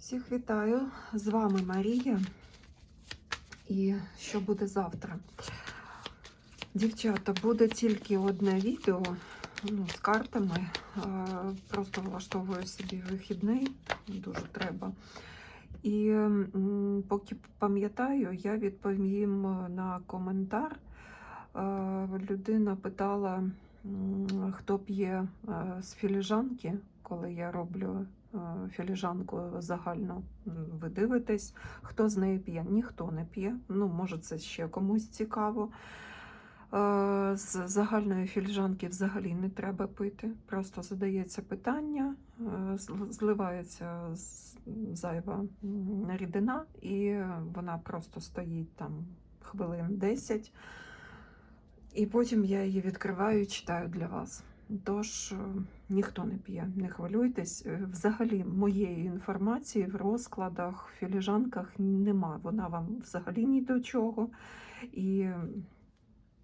Всіх вітаю! З вами Марія. І що буде завтра? Дівчата, буде тільки одне відео ну, з картами. Е, Просто влаштовую собі вихідний, дуже треба. І поки пам'ятаю, я відповім на коментар. Е, Людина питала, хто п'є е, з філіжанки, коли я роблю філіжанку загальну. М, Ви дивитесь, хто з неї п'є? Ніхто не п'є. Ну, може, це ще комусь цікаво. Е, З загальної філіжанки взагалі не треба пити. Просто задається питання, е, зливається зайва рідина, і вона просто стоїть там хвилин 10. І потім я її відкриваю і читаю для вас. Тож е, ніхто не п'є, не хвилюйтесь. Е, Взагалі моєї інформації в розкладах, в філіжанках нема. Вона вам взагалі ні до чого. І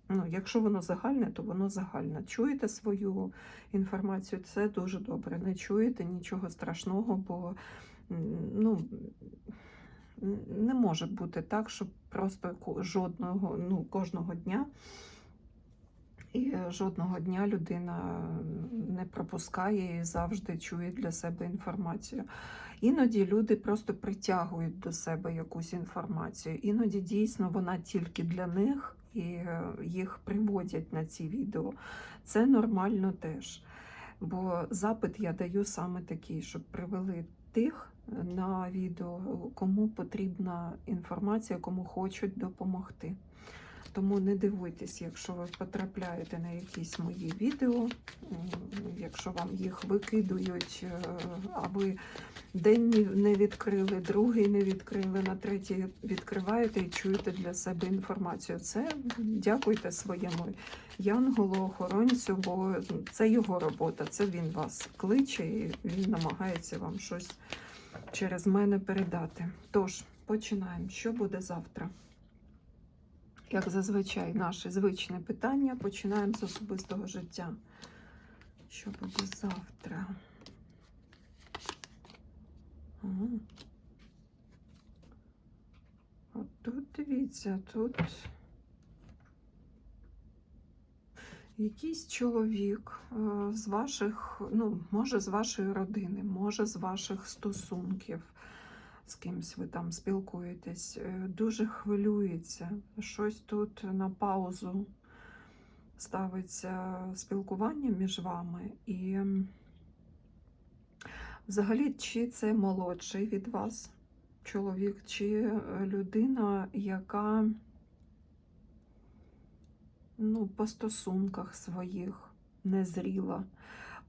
ну, якщо воно загальне, то воно загальне. Чуєте свою інформацію, це дуже добре. Не чуєте нічого страшного, бо ну, не може бути так, щоб просто жодного, ну, кожного дня. І жодного дня людина не пропускає і завжди чує для себе інформацію. Іноді люди просто притягують до себе якусь інформацію. Іноді дійсно вона тільки для них і е, їх приводять на ці відео. Це нормально теж. Бо запит я даю саме такий, щоб привели тих на відео, кому потрібна інформація, кому хочуть допомогти. Тому не дивуйтесь, якщо ви потрапляєте на якісь мої відео, якщо вам їх викидують, е, а ви день не відкрили, другий не відкрили, на третій відкриваєте і чуєте для себе інформацію. Це дякуйте своєму янголу, охоронцю, бо це його робота, це він вас кличе і він намагається вам щось через мене передати. Тож, починаємо. Що буде завтра? Як зазвичай, наше звичне питання. Починаємо з особистого життя. Що буде завтра? От тут дивіться, тут якийсь чоловік е, з ваших, ну, може, з вашої родини, може, з ваших стосунків з кимсь ви там спілкуєтесь, е, дуже хвилюється. Щось тут на паузу ставиться спілкування між вами. І взагалі, чи це молодший від вас чоловік, чи е, людина, яка ну, по стосунках своїх незріла,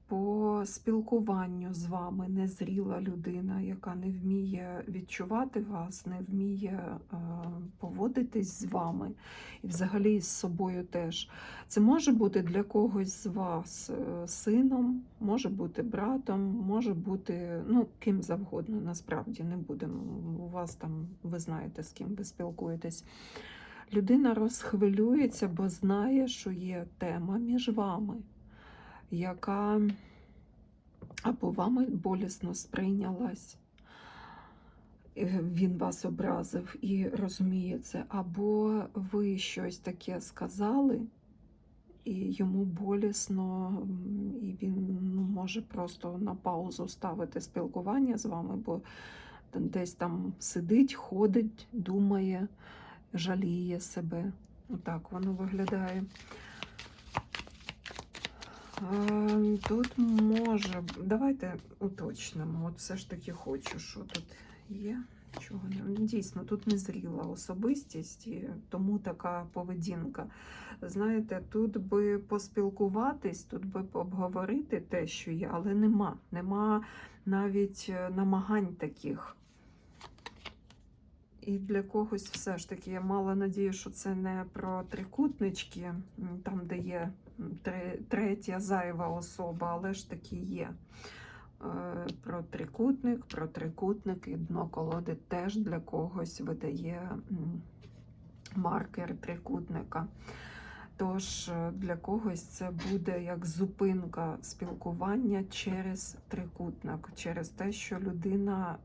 по спілкуванню з вами незріла людина, яка не вміє відчувати вас, не вміє е, поводитись з вами і взагалі з собою теж. Це може бути для когось з вас е, сином, може бути братом, може бути ну, ким завгодно, насправді не будемо. У вас там, ви знаєте, з ким ви спілкуєтесь. Людина розхвилюється, бо знає, що є тема між вами, яка або вами болісно сприйнялась, е, він вас образив і розуміє це, або ви щось таке сказали, і йому болісно, і він ну, може просто на паузу ставити спілкування з вами, бо десь там сидить, ходить, думає жаліє себе. Отак воно виглядає. Тут може. Давайте уточнимо. От все ж таки хочу, що тут є. Чого не дійсно тут незріла особистість, і тому така поведінка. Знаєте, тут би поспілкуватись, тут би обговорити те, що є, але нема. Нема навіть е, намагань таких. І для когось все ж таки я мала надію, що це не про трикутнички, там, де є третя зайва особа, але ж таки є. Е, Про трикутник, про трикутник і дно колоди теж для когось видає маркер трикутника. Тож е, для когось це буде як зупинка спілкування через трикутник, через те, що людина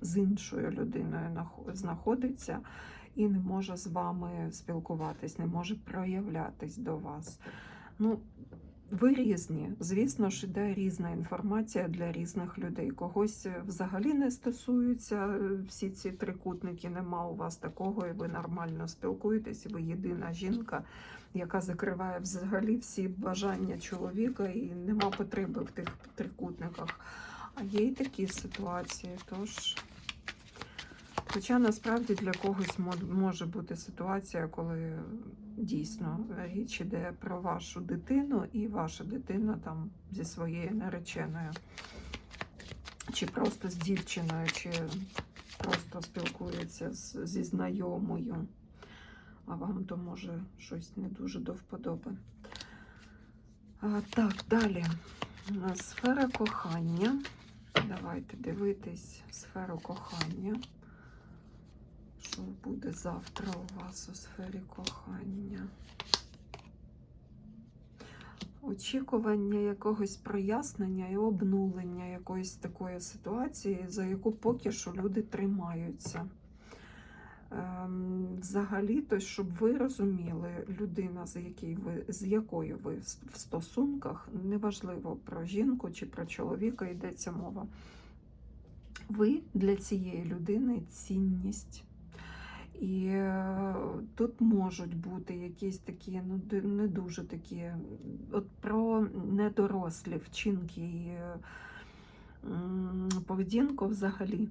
з іншою людиною знаходиться і не може з вами спілкуватись, не може проявлятись до вас. Ну, ви різні. Звісно ж, іде різна інформація для різних людей. Когось е, взагалі не стосуються е, всі ці трикутники, нема у вас такого, і ви нормально спілкуєтесь, і ви єдина жінка, яка закриває взагалі всі бажання чоловіка, і нема потреби в тих трикутниках. А є і такі ситуації. Тож, хоча насправді для когось може бути ситуація, коли дійсно річ іде про вашу дитину, і ваша дитина там зі своєю нареченою, чи просто з дівчиною, чи просто спілкується з, зі знайомою. А вам то може щось не дуже до вподоби. А, так, далі. Сфера кохання. Давайте дивитись сферу кохання. Буде завтра у вас у сфері кохання? Очікування якогось прояснення і обнулення якоїсь такої ситуації, за яку поки що люди тримаються. Ем, Взагалі, то, щоб ви розуміли, людина, з, ви, з якою ви в стосунках, неважливо про жінку чи про чоловіка йдеться мова. Ви для цієї людини цінність. І е, тут можуть бути якісь такі, ну не дуже такі, от про недорослі вчинки і е, поведінку взагалі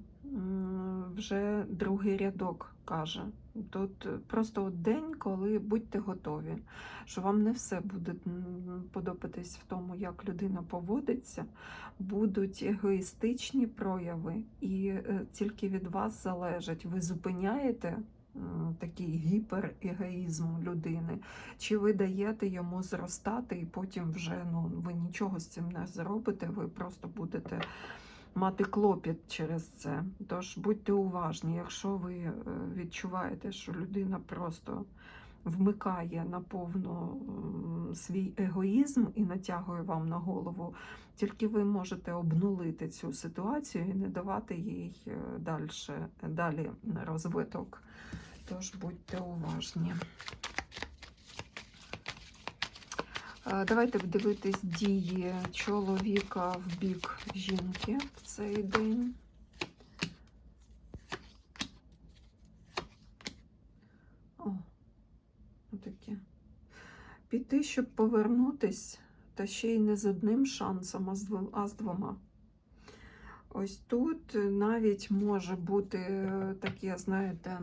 вже другий рядок каже. Тут просто от день, коли будьте готові, що вам не все буде подобатись в тому, як людина поводиться, будуть егоїстичні прояви, і е, тільки від вас залежить, ви зупиняєте такий гіперегоїзм людини, чи ви даєте йому зростати, і потім вже ну, ви нічого з цим не зробите, ви просто будете мати клопіт через це. Тож будьте уважні, якщо ви е, відчуваєте, що людина просто вмикає на повну м, свій егоїзм і натягує вам на голову, тільки ви можете обнулити цю ситуацію і не давати їй е, дальше, далі розвиток. Тож будьте уважні. Е, Давайте дивитись дії чоловіка в бік жінки в цей день. Піти, щоб повернутись, та ще й не з одним шансом, а з двома. Ось тут навіть може бути е, таке, знаєте,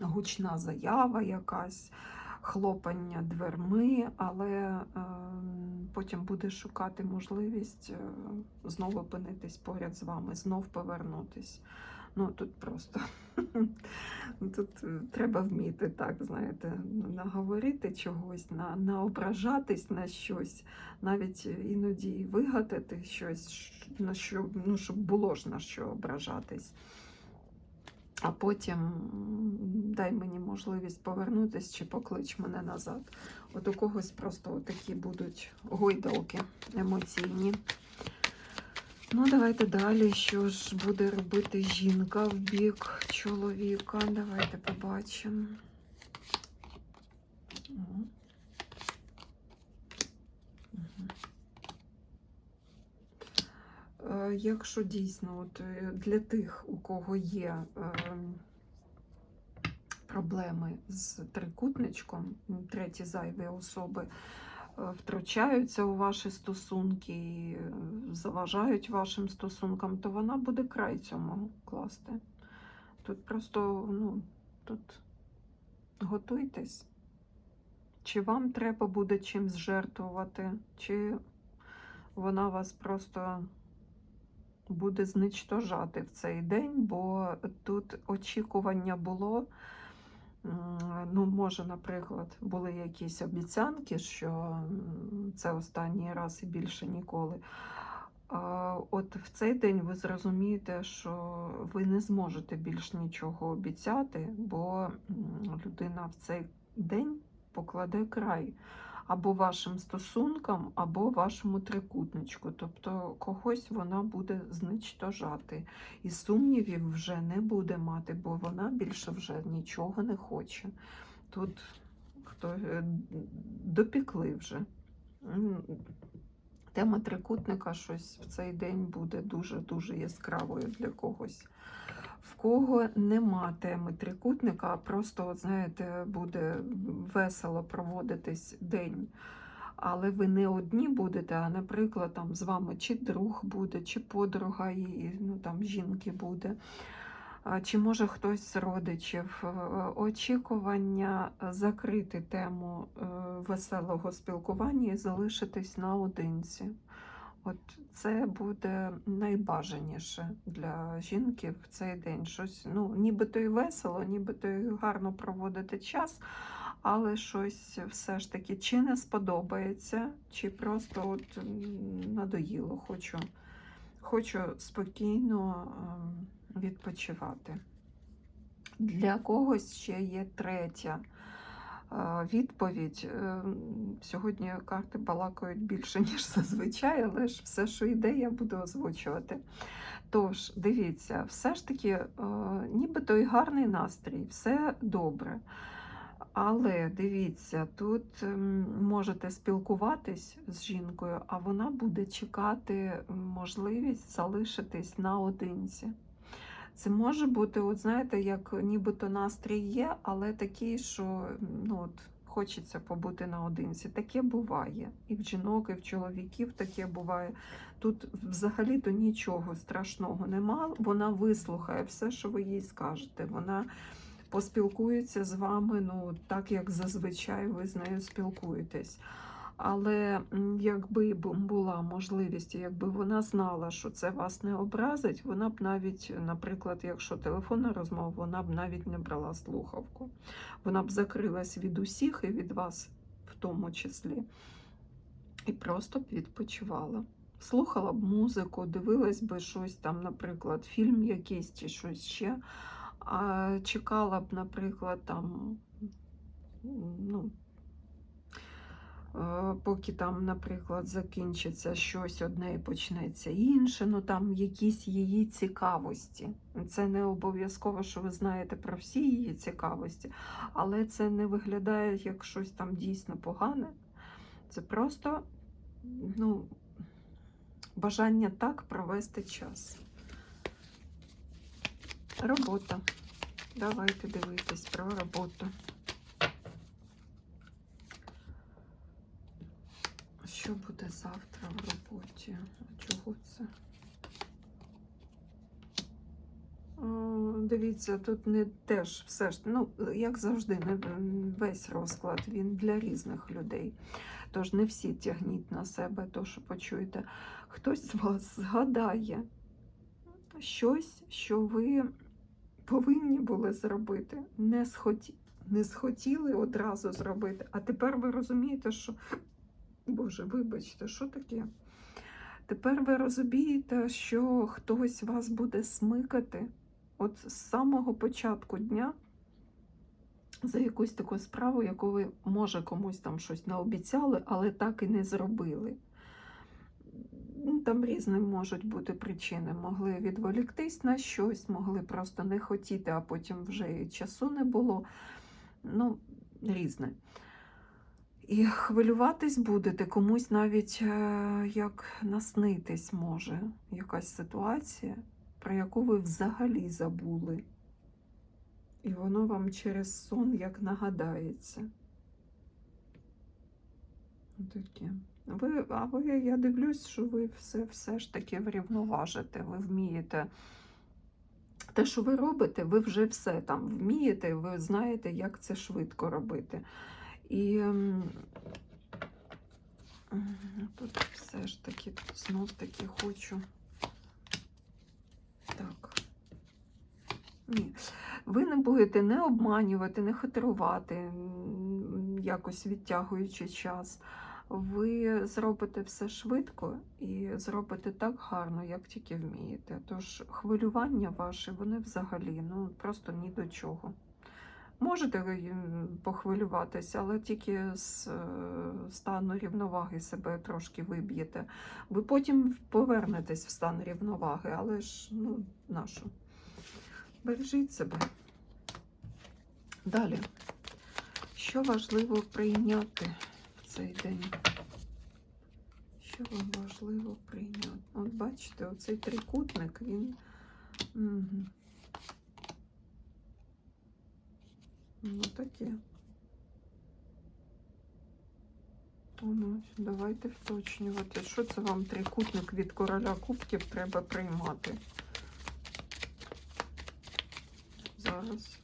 гучна заява якась, хлопання дверми, але ем, потім буде шукати можливість е, знову опинитись поряд з вами, знов повернутись. Ну тут просто тут е, треба вміти так, знаєте, наговорити чогось, на, наображатись на щось, навіть іноді вигадати щось, на що, ну, щоб було ж на що ображатись. А потім дай мені можливість повернутися чи поклич мене назад. От у когось просто такі будуть гойдалки емоційні. Ну, давайте далі. Що ж буде робити жінка в бік чоловіка? Давайте побачимо. Е, Якщо дійсно от е, для тих, у кого є ем, проблеми з трикутничком, треті зайві особи втручаються у ваші стосунки е, заважають вашим стосункам, то вона буде край цьому класти. Тут просто, ну, тут готуйтесь. Чи вам треба буде чимсь жертвувати, чи вона вас просто буде зничтожати в цей день, бо тут очікування було. Ну, може, наприклад, були якісь обіцянки, що це останній раз і більше ніколи. От в цей день ви зрозумієте, що ви не зможете більш нічого обіцяти, бо людина в цей день покладе край. Або вашим стосункам, або вашому трикутничку. Тобто когось вона буде зничтожати. І сумнівів вже не буде мати, бо вона більше вже нічого не хоче. Тут хто е, допікли вже. Тема трикутника щось в цей день буде дуже-дуже яскравою для когось. В кого нема теми трикутника, просто, от, знаєте, буде весело проводитись день. Але ви не одні будете, а, наприклад, там з вами чи друг буде, чи подруга і ну, там, жінки буде, чи може хтось з родичів. Е, Очікування закрити тему е, веселого спілкування і залишитись наодинці. От це буде найбажаніше для жінки в цей день. Щось, ну, нібито і весело, нібито і гарно проводити час, але щось все ж таки чи не сподобається, чи просто от надоїло. Хочу, хочу спокійно ем, відпочивати. Для когось ще є третя відповідь. Е, Сьогодні карти балакають більше, ніж зазвичай, але ж все, що йде, я буду озвучувати. Тож, дивіться, все ж таки, е, нібито і гарний настрій, все добре. Але дивіться, тут ем, можете спілкуватись з жінкою, а вона буде чекати можливість залишитись наодинці. Це може бути, от знаєте, як нібито настрій є, але такий, що ну, от, хочеться побути наодинці. Таке буває. І в жінок, і в чоловіків таке буває. Тут взагалі-то нічого страшного нема. Вона вислухає все, що ви їй скажете. Вона поспілкується з вами, ну, так як зазвичай ви з нею спілкуєтесь. Але якби була можливість, якби вона знала, що це вас не образить, вона б навіть, наприклад, якщо телефонна розмова, вона б навіть не брала слухавку. Вона б закрилась від усіх і від вас в тому числі, і просто б відпочивала. Слухала б музику, дивилась би щось там, наприклад, фільм якийсь чи щось ще. А чекала б, наприклад, там, ну, поки там, наприклад, закінчиться щось одне і почнеться інше, ну там якісь її цікавості. Це не обов'язково, що ви знаєте про всі її цікавості, але це не виглядає як щось там дійсно погане. Це просто ну, бажання так провести час. Робота. Давайте дивитись про роботу. Що буде завтра в роботі? Чого це? Дивіться, тут не теж все ж, ну, як завжди, не весь розклад він для різних людей. Тож не всі тягніть на себе то, що почуєте. Хтось з вас згадає щось, що ви повинні були зробити, не, схоті... не схотіли одразу зробити. А тепер ви розумієте, що, Боже, вибачте, що таке? Тепер ви розумієте, що хтось вас буде смикати от з самого початку дня за якусь таку справу, яку ви, може, комусь там щось наобіцяли, але так і не зробили. Ну, Там різні можуть бути причини. Могли відволіктись на щось, могли просто не хотіти, а потім вже і часу не було. Ну, різне. І хвилюватись будете, комусь навіть е, як наснитись може якась ситуація, про яку ви взагалі забули. І воно вам через сон як нагадається. Таке. Ви, а ви, я дивлюсь, що ви все, все ж таки врівноважите, ви вмієте. Те, що ви робите, ви вже все там вмієте, ви знаєте, як це швидко робити. І м, м, тут все ж таки, знов таки хочу. Так. Ні. Ви не будете не обманювати, не хитрувати, якось відтягуючи час. Ви зробите все швидко і зробите так гарно, як тільки вмієте. Тож хвилювання ваші, вони взагалі ну, просто ні до чого. Можете ви, похвилюватися, але тільки з е, стану рівноваги себе трошки виб'єте. Ви потім повернетесь в стан рівноваги, але ж ну, нашу. Бережіть себе. Далі. Що важливо прийняти в цей день? Що вам важливо прийняти? От бачите, оцей трикутник, він. Угу. Ну таке. Ну, давайте вточнювати. Що це вам трикутник від короля кубків треба приймати? Зараз.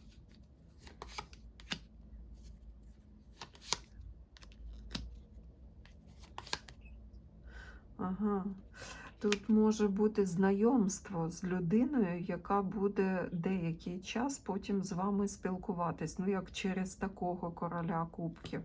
Ага. Тут може бути знайомство з людиною, яка буде деякий час потім з вами спілкуватись. Ну, як через такого короля кубків.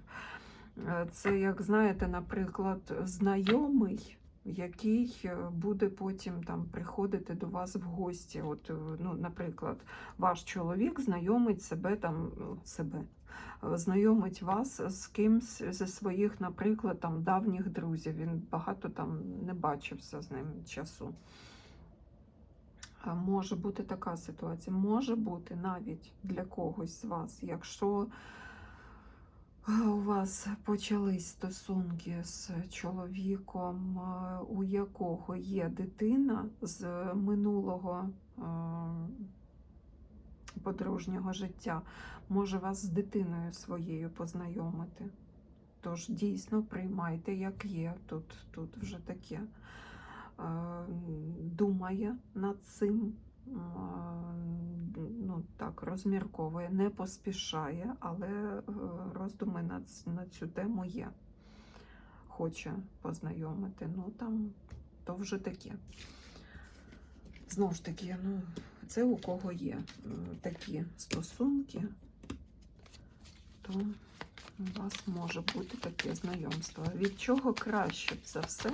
Е, Це, як знаєте, наприклад, знайомий, який е, буде потім там приходити до вас в гості. От, е, ну, наприклад, ваш чоловік знайомить себе там ну, себе. е, Знайомить вас з кимсь зі своїх, наприклад, там давніх друзів. Він багато там не бачився з ним часу. Може бути така ситуація. Може бути навіть для когось з вас, якщо у вас почались стосунки з чоловіком, у якого є дитина з минулого подружнього життя, може вас з дитиною своєю познайомити. Тож дійсно приймайте, як є. Тут, тут вже таке думає над цим, ну так, розмірковує, не поспішає, але е, роздуми на, на цю тему є. Хоче познайомити. Ну там то вже таке. Знову ж таки, ну, це у кого є е, такі стосунки, то у вас може бути таке знайомство. Від чого краще за все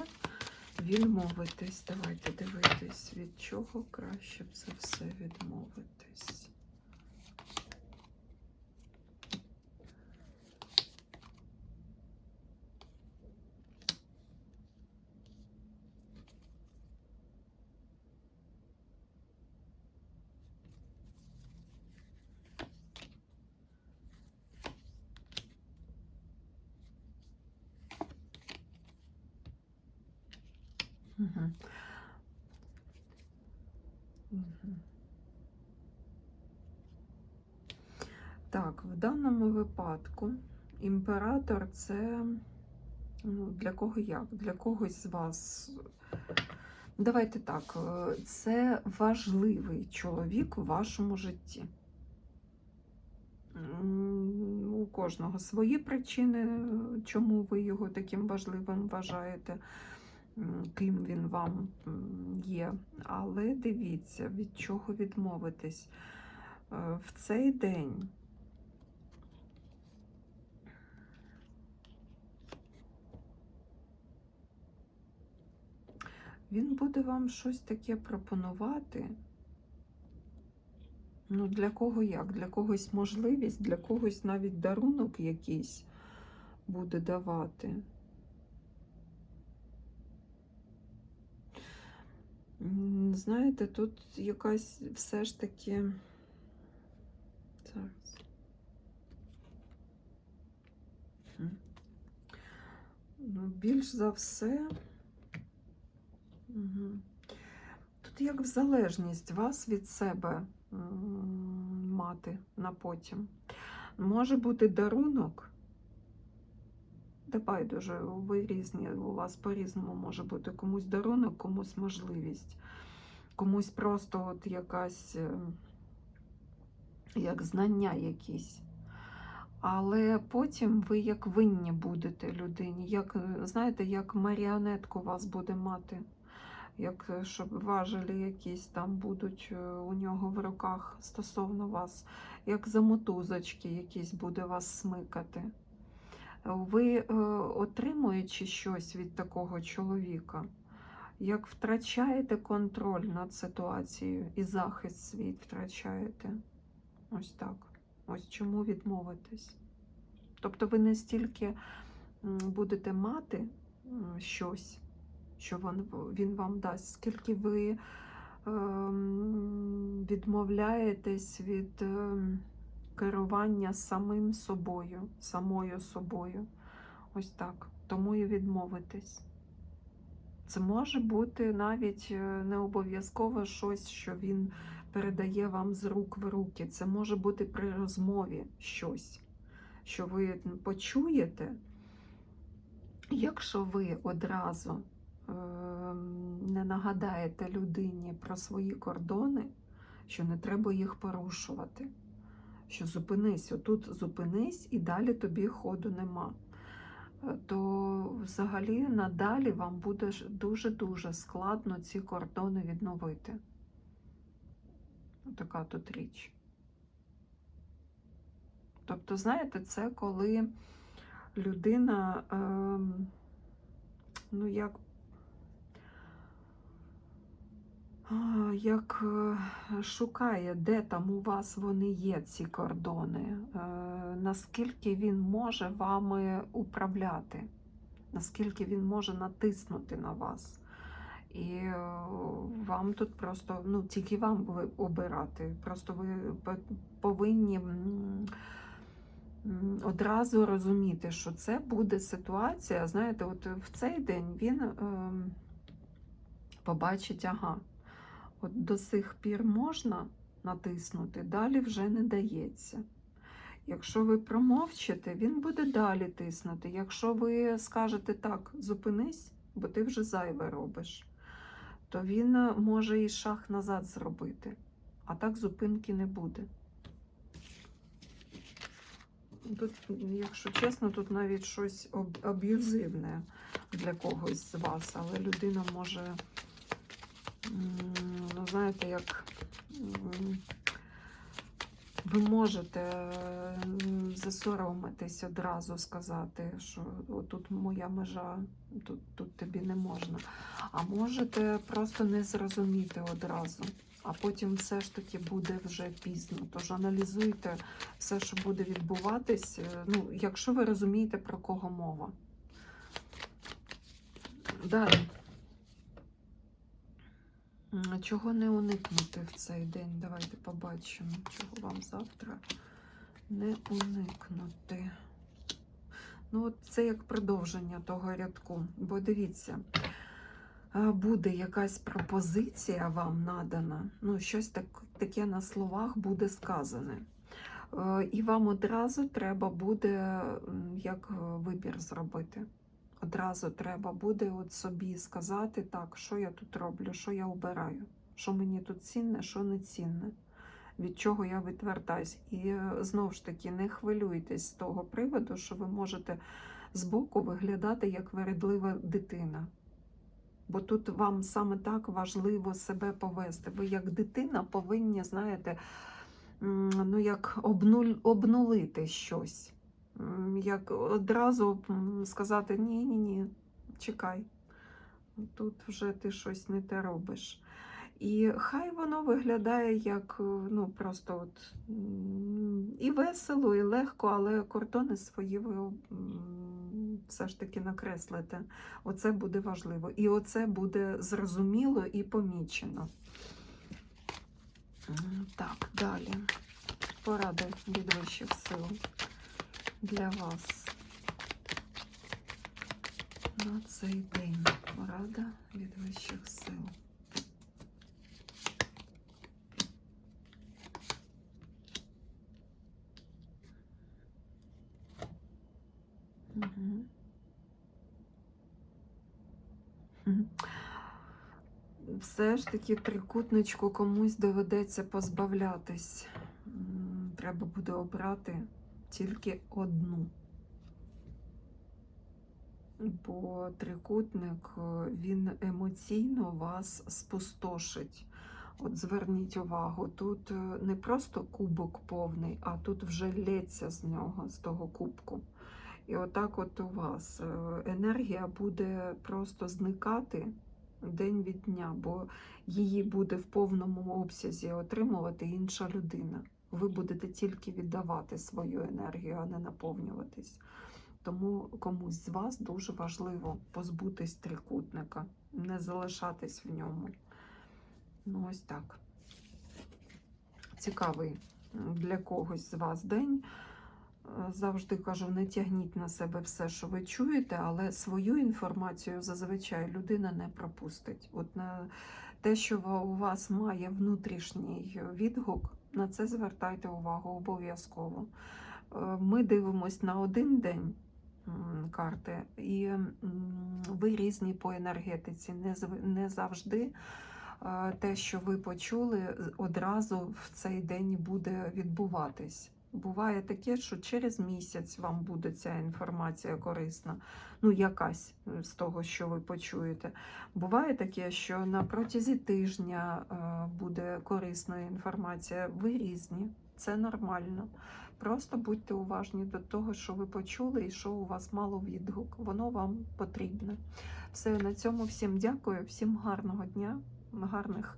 відмовитись? Давайте дивитись, від чого краще б за все відмовитись. Імператор це ну, для кого як? Для когось з вас. Давайте так, е, це важливий чоловік у вашому житті. У кожного свої причини, чому ви його таким важливим вважаєте ким він вам є. Але дивіться, від чого відмовитись. Е, В цей день він буде вам щось таке пропонувати. Ну, для кого як? Для когось можливість, для когось навіть дарунок якийсь буде давати. Знаєте, тут якась все ж таки. Зараз. Ну, більш за все. Тут як в залежність вас від себе мати на потім. Може бути дарунок. Та байдуже, ви різні, у вас по-різному може бути комусь дарунок, комусь можливість, комусь просто от якась е, як знання якісь. Але потім ви як винні будете людині, як, знаєте, як маріонетку вас буде мати, як е, щоб важелі якісь там будуть е, у нього в руках стосовно вас, як за мотузочки якісь буде вас смикати. Ви, е, отримуючи щось від такого чоловіка, як втрачаєте контроль над ситуацією і захист свій втрачаєте. Ось так. Ось чому відмовитись. Тобто ви не стільки будете мати щось, що він, вам дасть, скільки ви ем, відмовляєтесь від ем, керування самим собою, самою собою. Ось так. Тому і відмовитись. Це може бути навіть е, не обов'язково щось, що він передає вам з рук в руки. Це може бути при розмові щось, що ви почуєте, якщо ви одразу не нагадаєте людині про свої кордони, що не треба їх порушувати. Що зупинись, отут зупинись і далі тобі ходу нема. Е, То взагалі надалі вам буде дуже-дуже складно ці кордони відновити. Така тут річ. Тобто, знаєте, це коли людина, ем, ну як, а, як е, шукає, де там у вас вони є, ці кордони, е, наскільки він може вами управляти, наскільки він може натиснути на вас. І е, вам тут просто, ну тільки вам обирати. Просто ви повинні одразу розуміти, що це буде ситуація. Знаєте, от в цей день він ем, побачить, ага, от до сих пір можна натиснути, далі вже не дається. Якщо ви промовчите, він буде далі тиснути. Якщо ви скажете так, зупинись, бо ти вже зайве робиш, то він е, може і шаг назад зробити. А так зупинки не буде. Тут, якщо чесно, тут навіть щось аб'юзивне для когось з вас, але людина може, ну знаєте, як ви можете засоромитись одразу сказати, що тут моя межа, тут, тут тобі не можна. А можете просто не зрозуміти одразу, а потім все ж таки буде вже пізно. Тож аналізуйте все, що буде відбуватись, е, ну, якщо ви розумієте, про кого мова. Далі. Чого не уникнути в цей день? Давайте побачимо, чого вам завтра не уникнути. Ну, от це як продовження того рядку. Бо дивіться, буде якась пропозиція вам надана, ну, щось так, таке на словах буде сказане. Е, І вам одразу треба буде як е, вибір зробити. Одразу треба буде от собі сказати, так, що я тут роблю, що я обираю, що мені тут цінне, що не цінне, від чого я відвертаюсь. І е, знову ж таки, не хвилюйтесь з того приводу, що ви можете збоку виглядати як вередлива дитина. Бо тут вам саме так важливо себе повести. Ви як дитина повинні, знаєте, ну як обнулити щось. Як одразу сказати ні, ні, ні, чекай, тут вже ти щось не те робиш. І хай воно виглядає як е, ну просто от і весело, і легко, але кордони свої ви все ж таки накреслите. Оце буде важливо. І оце буде зрозуміло і помічено. Так, далі. Поради від вищих сил для вас на цей день. Порада від вищих сил. Все ж таки трикутничку комусь доведеться позбавлятись. Треба буде обрати тільки одну. Бо трикутник е, він емоційно вас спустошить. От зверніть увагу, тут е, не просто кубок повний, а тут вже лється з нього, з того кубку. І отак от у вас е, енергія буде просто зникати день від дня, бо її буде в повному обсязі отримувати інша людина. Ви будете тільки віддавати свою енергію, а не наповнюватись. Тому комусь з вас дуже важливо позбутись трикутника, не залишатись в ньому. Ну, ось так. Цікавий для когось з вас день. Завжди кажу, не тягніть на себе все, що ви чуєте, але свою інформацію зазвичай людина не пропустить. От на те, що у вас має внутрішній відгук, на це звертайте увагу обов'язково. Е, Ми дивимось на один день карти, і ви різні по енергетиці. Не, завжди е, те, що ви почули, одразу в цей день буде відбуватись. Буває таке, що через місяць вам буде ця інформація корисна, ну якась е, з того, що ви почуєте. Буває таке, що на протязі тижня е, буде корисна інформація. Ви різні, це нормально. Просто будьте уважні до того, що ви почули і що у вас мало відгук. Воно вам потрібне. Все на цьому всім дякую, всім гарного дня, гарних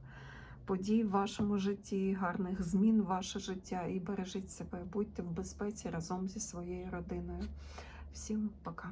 подій в вашому житті, гарних змін в ваше життя і бережіть себе, будьте в безпеці разом зі своєю родиною. Всім пока.